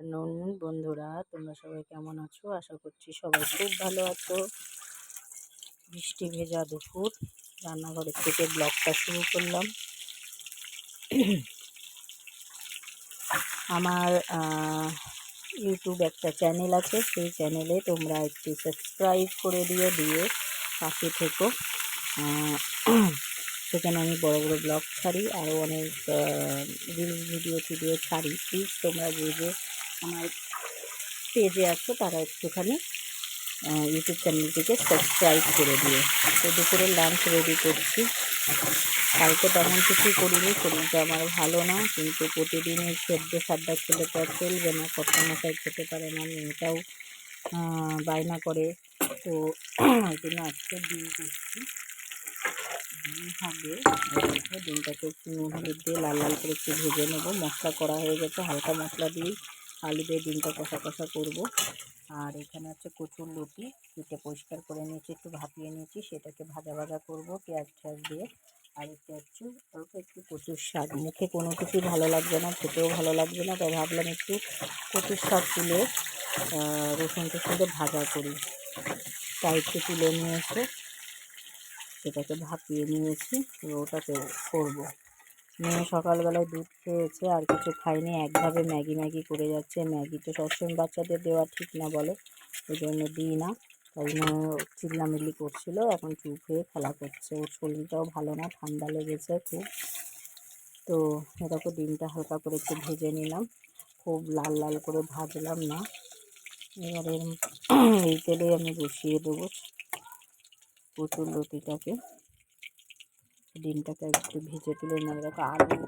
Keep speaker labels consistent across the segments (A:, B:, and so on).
A: নুন বন্ধুরা, তোমরা সবাই কেমন আছো? আশা করছি সবাই খুব ভালো আছো। বৃষ্টি ভেজা দুপুর। রান্নাঘরের থেকে ব্লগটা শুরু করলাম। আমার ইউটিউব একটা চ্যানেল আছে। সেই চ্যানেলে তোমরা একটু সাবস্ক্রাইব করে দিয়ে দিয়ে পাশে থেকো। সেখানে আমি বড় বড় ব্লগ ছাড়ি, আরও অনেক রিলস ভিডিও টিডিও ছাড়ি। প্লিজ তোমরা যে যে আমার পেজে আছো, তারা একটুখানি ইউটিউব চ্যানেলটিকে সাবস্ক্রাইব করে দিয়ে তো দুপুরে লাঞ্চ রেডি করছি। কালকে তেমন কিছুই করিনি, শরীরটা আমার ভালো না, কিন্তু প্রতিদিনই সেদ্ধ সাদ্দা খেলে তো চলবে না কর্তা মশাই খেতে পারে না, মেয়েটাও বায়না করে। তো ওই জন্য আজকে ডিম করছি। ডিম হবে ডিমটাকে একটু নুন, হলুদ দিয়ে লাল লাল করে একটু ভেজে নেব। মশলা করা হয়ে গেছে, হালকা মশলা দিয়েই আলু দিয়ে ডিমটা কষা কষা করব। আর এখানে হচ্ছে কচুর লুটি কেটে পরিষ্কার করে নিয়েছি, একটু ভাপিয়ে নিয়েছি, সেটাকে ভাজা ভাজা করব পেঁয়াজ ঠেয়াজ দিয়ে। আর এটা হচ্ছে অল্প একটু কচুর শাক। মুখে কোনো কিছুই ভালো লাগবে না, খেতেও ভালো লাগবে না, তাই ভাবলাম একটু কচুর শাক তুলে রসুন টসুন ভাজা করি। তাই একটু তুলে নিয়ে এসে। সেটাকে ভাপিয়ে নিয়েছি ওটাকে করব। মেয়ে সকালবেলায় দুধ খেয়েছে, আর কিছু খায়নি একভাবে ম্যাগি ম্যাগি করে যাচ্ছে। ম্যাগি তো সবসময় বাচ্চাদের দেওয়া ঠিক না বলো ওই জন্য দিই না। তাই জন্য চিল্লামিল্লি করছিল, এখন চুপ হয়ে খেলা করছে। ওর শরীরটাও ভালো না, ঠান্ডা লেগেছে খুব। তো এরকম ডিমটা হালকা করে একটু ভেজে নিলাম। খুব লাল লাল করে ভাজলাম না। এবারে এই তেলে আমি বসিয়ে দেবো প্রচুর লতিটাকে ডিমটাকে একটু ভেজে তুলে নেবে। দেখো আলু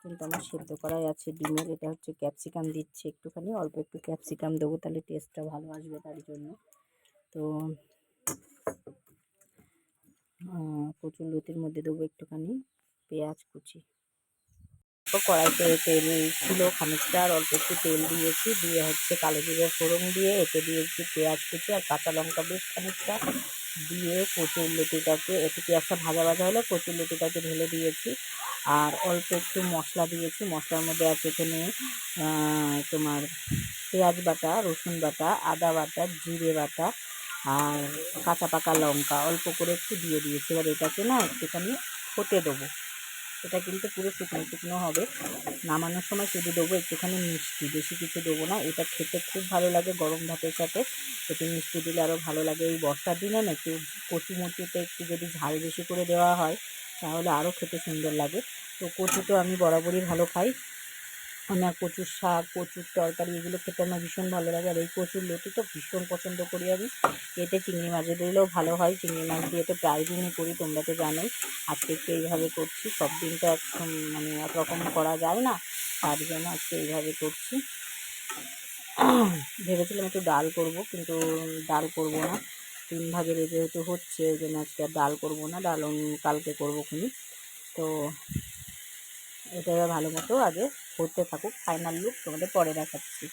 A: কিন্তু আমার সেদ্ধ করাই আছে ডিমের, এটা হচ্ছে ক্যাপসিকাম দিচ্ছি একটুখানি, অল্প একটু ক্যাপসিকাম দেবো তাহলে টেস্টটা ভালো আসবে তার জন্য। তো কচুর লতির মধ্যে দেবো একটুখানি পেঁয়াজ কুচি। কড়াইতে তেল ছিল খানিকটা, আর অল্প একটু তেল দিয়েছি, দিয়ে হচ্ছে কালো জিরে ফোড়ন দিয়ে, এতে দিয়েছি পেঁয়াজ কুচি আর কাঁচা লঙ্কা বেশ খানিকটা দিয়ে কচুর লতিটাকে একটু পেঁয়াজটা ভাজা ভাজা হলে, কচুর লতিটাকে ঢেলে দিয়েছি। আর অল্প একটু মশলা দিয়েছি, মশলার মধ্যে আছে এখানে তোমার পেঁয়াজ বাটা, রসুন বাটা, আদা বাটা, জিরে বাটা, আর কাঁচা পাকা লঙ্কা, অল্প করে একটু দিয়ে দিয়েছি। এবার এটাকে না একটুখানি হতে দেবো। এটা কিন্তু পুরো শুকনো শুকনো হবে। নামানোর সময় শুধু দেবো একটুখানি মিষ্টি, বেশি কিছু দেবো না। এটা খেতে খুব ভালো লাগে গরম ভাতের সাথে। একটু মিষ্টি দিলে আরও ভালো লাগে। এই বর্ষার দিনে না একটু কচুমচুতে মুচিতে একটু যদি ঝাল বেশি করে দেওয়া হয়, তাহলে আরও খেতে সুন্দর লাগে। তো কচু তো আমি বরাবরই ভালো খাই। আমার কচুর শাক, কচুর তরকারি, এগুলো খেতে আমার ভীষণ ভালো লাগে। আর এই কচুর লতি তো ভীষণ পছন্দ করি আমি। এতে চিংড়ি মাছের দিলেও ভালো হয়। চিংড়ি মাছ দিয়ে তো প্রায় দিনই করি, তোমরা তো জানোই। আজকে একটু এইভাবে করছি। সব দিন তো একদম মানে একরকম করা যায় না। তার জন্য আজকে এইভাবে করছি। ভেবেছিলাম একটু ডাল করব, কিন্তু ডাল করব না। তিন ভাগের যেহেতু হচ্ছে, ওই জন্য আজকে আর ডাল করব না। ডাল কালকে করব খুনি। তো এটা এবার ভালো মতো আগে হতে থাকুক ফাইনাল লুক তোমাদের পরে দেখাচ্ছি।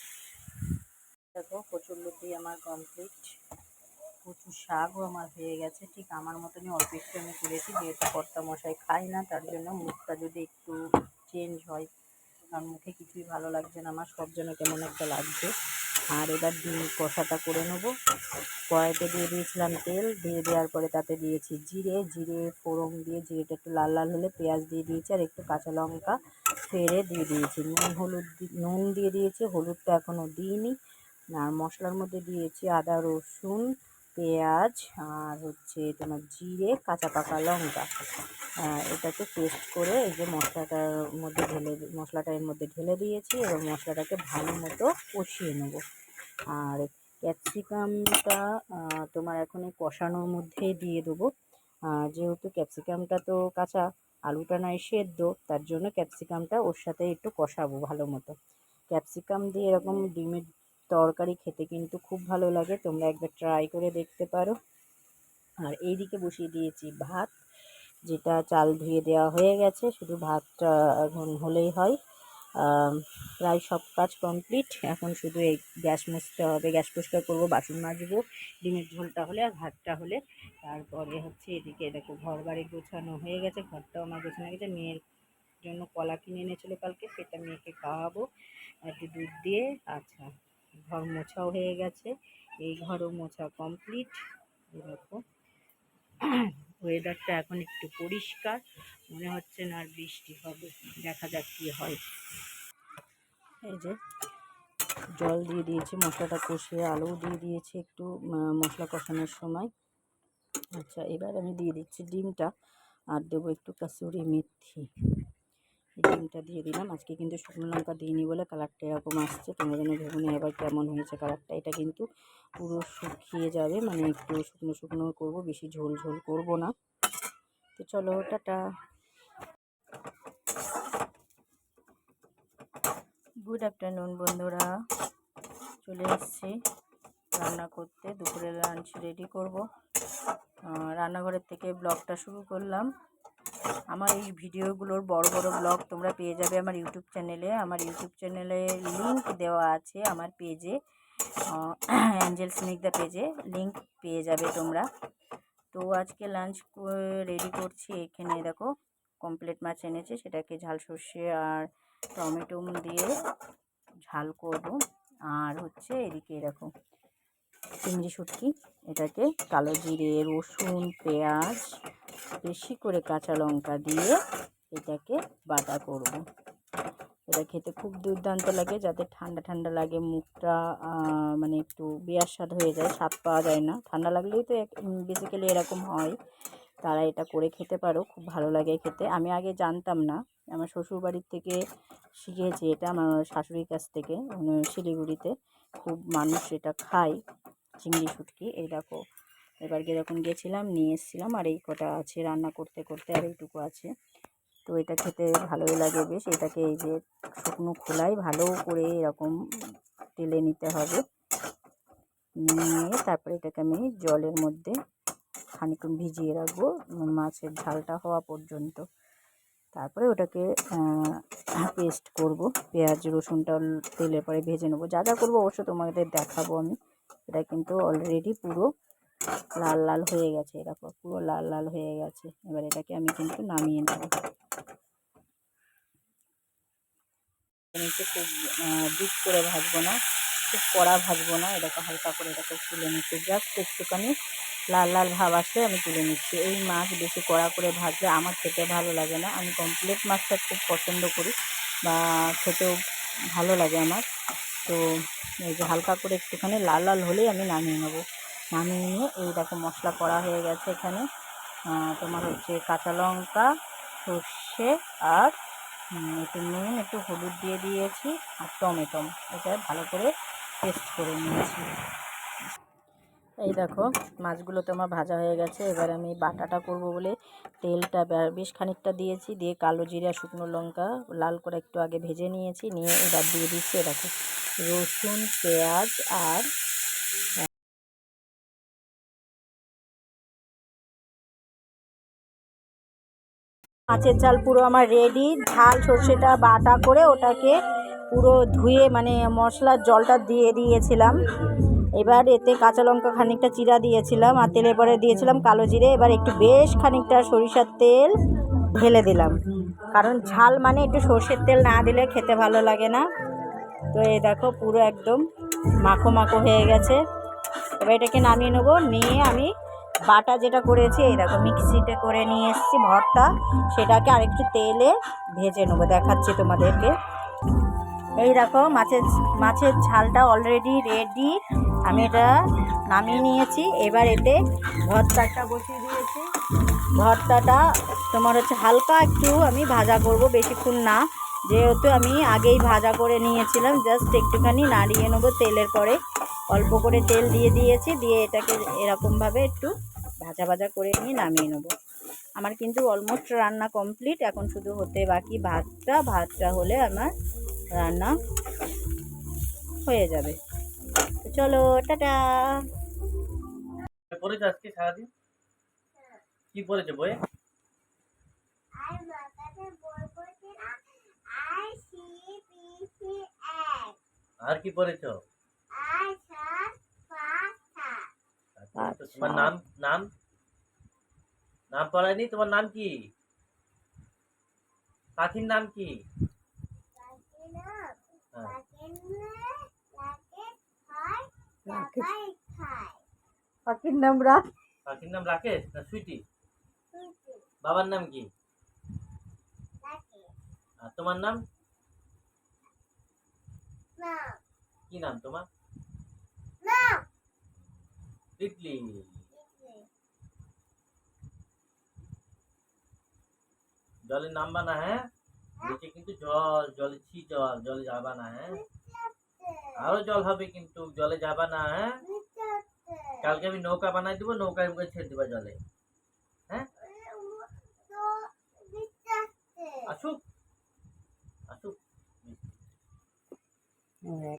A: দেখো, প্রচুর লুকি আমার কমপ্লিট প্রচুর শাকও আমার হয়ে গেছে, ঠিক আমার মতনই অল্প একটু আমি করেছি, যেহেতু কর্তা মশাই খাই না, তার জন্য মুখটা যদি একটু চেঞ্জ হয়, কারণ মুখে কিছুই ভালো লাগছে না, আমার সব যেন কেমন একটা লাগছে। আর এবার ডিম কষাটা করে নেব। কড়াইতে দিয়ে দিয়েছিলাম তেল, দিয়ে দেওয়ার পরে তাতে দিয়েছি জিরে। জিরে, ফোড়ন দিয়ে জিরেটা একটু লাল লাল হলে পেঁয়াজ দিয়ে দিয়েছি আর একটু কাঁচা লঙ্কা ফেরে দিয়ে দিয়েছি। নুন, হলুদ নুন দিয়ে দিয়েছি, হলুদটা এখনও দিইনি। আর মশলার মধ্যে দিয়েছি আদা, রসুন, পেঁয়াজ আর হচ্ছে তোমার জিরে, কাঁচা পাকা লঙ্কা। এটাকে পেস্ট করে এই যে মশলাটার মধ্যে ঢেলে, মশলাটা এর মধ্যে ঢেলে দিয়েছি। এবং মশলাটাকে ভালো মতো কষিয়ে নেব। আর ক্যাপসিকামটা তোমার এখন এই কষানোর মধ্যে দিয়ে দেবো। যেহেতু ক্যাপসিকামটা তো কাঁচা, আলুটা নয় সেদ্ধ, তার জন্য ক্যাপসিকামটা ওর সাথে একটু কষাবো ভালো মতো। ক্যাপসিকাম দিয়ে এরকম ডিমের তরকারি খেতে কিন্তু খুব ভালো লাগে, তোমরা একবার ট্রাই করে দেখতে পারো। আর এইদিকে বসিয়ে দিয়েছি ভাত, যেটা চাল ধুয়ে দেওয়া হয়ে গেছে, শুধু ভাতটা এখন হলেই হয়। প্রায় সব কাজ কমপ্লিট এখন শুধু এই গ্যাস মুছতে হবে, গ্যাস পরিষ্কার করব, বাসন মাজবো, ডিমের ঝোলটা হলে আর ভাতটা হলে। তারপরে হচ্ছে এদিকে দেখো ঘর বাড়ি গোছানো হয়ে গেছে, ঘরটাও আমার গোছানো হয়ে গেছে। মেয়ের জন্য কলা কিনে এনেছিলো কালকে, সেটা মেয়েকে খাওয়াবো একটু দুধ দিয়ে। আচ্ছা ঘর মোছাও হয়ে গেছে, এই ঘরও মোছা কমপ্লিট দেখো। ওয়েদারটা এখন একটু পরিষ্কার, মনে হচ্ছে না আর বৃষ্টি হবে, দেখা যাক কী হয়। এই যে, জল দিয়ে দিয়েছি, মশলাটা কষিয়ে আলু দিয়ে দিয়েছি একটু মশলা কষানোর সময়। আচ্ছা এবার আমি দিয়ে দিচ্ছি ডিমটা, আর দেবো একটু কাসুরি মেথি। ডিমটা দিয়ে দিলাম। আজকে কিন্তু শুকনো লঙ্কা দিইনি বলে কালারটা এরকম আসছে। তোমরা যেন ভেবে না এবার কেমন হয়েছে কালারটা। এটা কিন্তু পুরো শুকিয়ে যাবে। মানে একটু শুকনো শুকনো করব, বেশি ঝোল ঝোল করব না। তো চলো, টাটা। গুড আফটারনুন বন্ধুরা। চলে এসেছি রান্না করতে। দুপুরে লাঞ্চ রেডি করব। রান্নাঘরের থেকে ব্লগটা শুরু করলাম। আমার এই ভিডিওগুলোর বড় বড় ব্লগ তোমরা পেয়ে যাবে আমার ইউটিউব চ্যানেলে। আমার ইউটিউব চ্যানেলে লিংক দেওয়া আছে আমার পেজে অ্যাঞ্জেল স্নিগ্ধা পেজে লিঙ্ক পেয়ে যাবে তোমরা। তো আজকে লাঞ্চ রেডি করছি এখানে দেখো কমপ্লিট মাছ এনেছে, সেটাকে ঝাল সর্ষে আর টমেটো দিয়ে ঝাল করব। আর হচ্ছে এদিকে দেখো চিংড়ি শুটকি, এটাকে কালো জিরে, রসুন, পেঁয়াজ, বেশি করে কাঁচা লঙ্কা দিয়ে এটাকে বাটা করব। এটা খেতে খুব দুর্দান্ত লাগে, যাতে ঠান্ডা ঠান্ডা লাগে, মুখটা মানে একটু বেয়ার স্বাদ হয়ে যায়, স্বাদ পাওয়া যায় না। ঠান্ডা লাগলেই তো বেসিক্যালি এরকম হয়। তারা এটা করে খেতে পারো, খুব ভালো লাগে খেতে। আমি আগে জানতাম না। আমার শ্বশুরবাড়ির থেকে শিখেছি এটা আমার শাশুড়ির কাছ থেকে শিলিগুড়িতে। খুব মানুষ এটা খায়, চিংড়ি, শুটকি, এই দেখো। এবার যখন গেছিলাম, নিয়ে এসেছিলাম, আর এই কটা আছে রান্না করতে করতে, আর এইটুকু আছে। তো এটা খেতে ভালোই লাগে বেশ। এটাকে এই যে শুকনো খোলায় ভালো করে এরকম টেলে নিতে হবে। নিয়ে তারপরে এটাকে আমি জলের মধ্যে খানিকক্ষণ ভিজিয়ে রাখব মাছের ঝালটা হওয়া পর্যন্ত। তারপরে ওটাকে পেস্ট করব। পেঁয়াজ রসুনটা তেলের পরে ভেজে নেব। যা যা করব অবশ্য তোমাদের দেখাবো আমি। এটা কিন্তু অলরেডি পুরো লাল লাল হয়ে গেছে। এরকম পুরো লাল লাল হয়ে গেছে। এবার এটাকে আমি কিন্তু নামিয়ে নেব। খুব ডিপ করে ভাজবো না। খুব কড়া ভাজবো না। এটাকে হালকা করে এটাকে তুলে নিচ্ছি জাস্ট একটুখানি লাল লাল ভাব আসলে আমি তুলে নিচ্ছি। এই মাছ বেশি কড়া করে ভাজলে আমার খেতে ভালো লাগে না। আমি কমপ্লিট মাছটা খুব পছন্দ করি বা খেতেও ভালো লাগে আমার। তো এই যে হালকা করে একটুখানি লাল লাল হলেই আমি নামিয়ে নেব। নামিয়ে নিয়ে এই দেখো মশলা করা হয়ে গেছে এখানে। তোমার হচ্ছে কাঁচা লঙ্কা, সর্ষে আর একটু নুন, একটু হলুদ দিয়ে দিয়েছি আর টমেটো। এটা ভালো করে পেস্ট করে নিয়েছি। এই দেখো মাছগুলো তো আমার ভাজা হয়ে গেছে। এবার আমি বাটাটা করব বলে তেলটা বেশ খানিকটা দিয়েছি। দিয়ে কালো জিরা, শুকনো লঙ্কা লাল করে একটু আগে ভেজে নিয়েছি। নিয়ে এবার দিয়ে দিচ্ছি দেখো, রসুন, পেঁয়াজ আর মাছের ঝাল পুরো আমার রেডি ঝাল সর্ষেটা বাটা করে ওটাকে পুরো ধুয়ে মানে মশলার জলটা দিয়ে দিয়েছিলাম। এবার এতে কাঁচা লঙ্কা খানিকটা চিরা দিয়েছিলাম আর তেলের পরে দিয়েছিলাম কালো জিরে। এবার একটু বেশ খানিকটা সরিষার তেল ঢেলে দিলাম। কারণ ঝাল মানে একটু সর্ষের তেল না দিলে খেতে ভালো লাগে না। তো এই দেখো পুরো একদম মাখো মাখো হয়ে গেছে। এবার এটাকে নামিয়ে নেব। নিয়ে আমি বাটা যেটা করেছি, এই দেখো মিক্সিতে করে নিয়ে এসেছি ভর্তা। সেটাকে আরেকটু তেলে ভেজে নেব। দেখাচ্ছি তোমাদেরকে। এই দেখো, মাছের মাছের ঝালটা অলরেডি রেডি আমি এটা নামিয়ে নিয়েছি। এবার এতে ভর্তাটা বসিয়ে দিয়েছি। ভর্তাটা তোমার হচ্ছে হালকা একটু আমি ভাজা করব, বেশিক্ষণ না। যেহেতু আমি আগেই ভাজা করে নিয়েছিলাম জাস্ট একটুখানি নাড়িয়ে নেব তেলের পরে। অল্প করে তেল দিয়ে দিয়েছি, দিয়ে এটাকে এরকমভাবে একটু ভাজা ভাজা করে নিয়ে নামিয়ে নেব। আমার কিন্তু অলমোস্ট রান্না কমপ্লিট এখন শুধু হতে বাকি ভাতটা। ভাতটা হলে আমার রান্না হয়ে যাবে। চলো টাটা।
B: পড়েছো আজকে সারাদিন? কি পড়েছো বইয়ে?
C: আর
B: কি পড়েছো? আচ্ছা। তোমার নাম নাম? নাম পড়ায়নি? তোমার নাম কি? পাখির নাম কি।
C: পাখির নাম খায়
A: পাখির নাম
B: পাখির নাম রাকেশ না সুইটি? বাবার নাম কি? আর তোমার নাম?
C: নাম।
B: কি নাম তোমার?
C: নাম।
B: তিতলি জলে নামবা না হ্যাঁ? নিচে কিন্তু জল, জলে ছি জল, জলে যাবা না হ্যাঁ? আরও জল হবে কিন্তু, জলে যাবা না হ্যাঁ? কালকে আমি নৌকা বানাই দিব নৌকা এমন ছেড়ে দিবা জলে হ্যাঁ? আসুক আসুক। হ্যাঁ।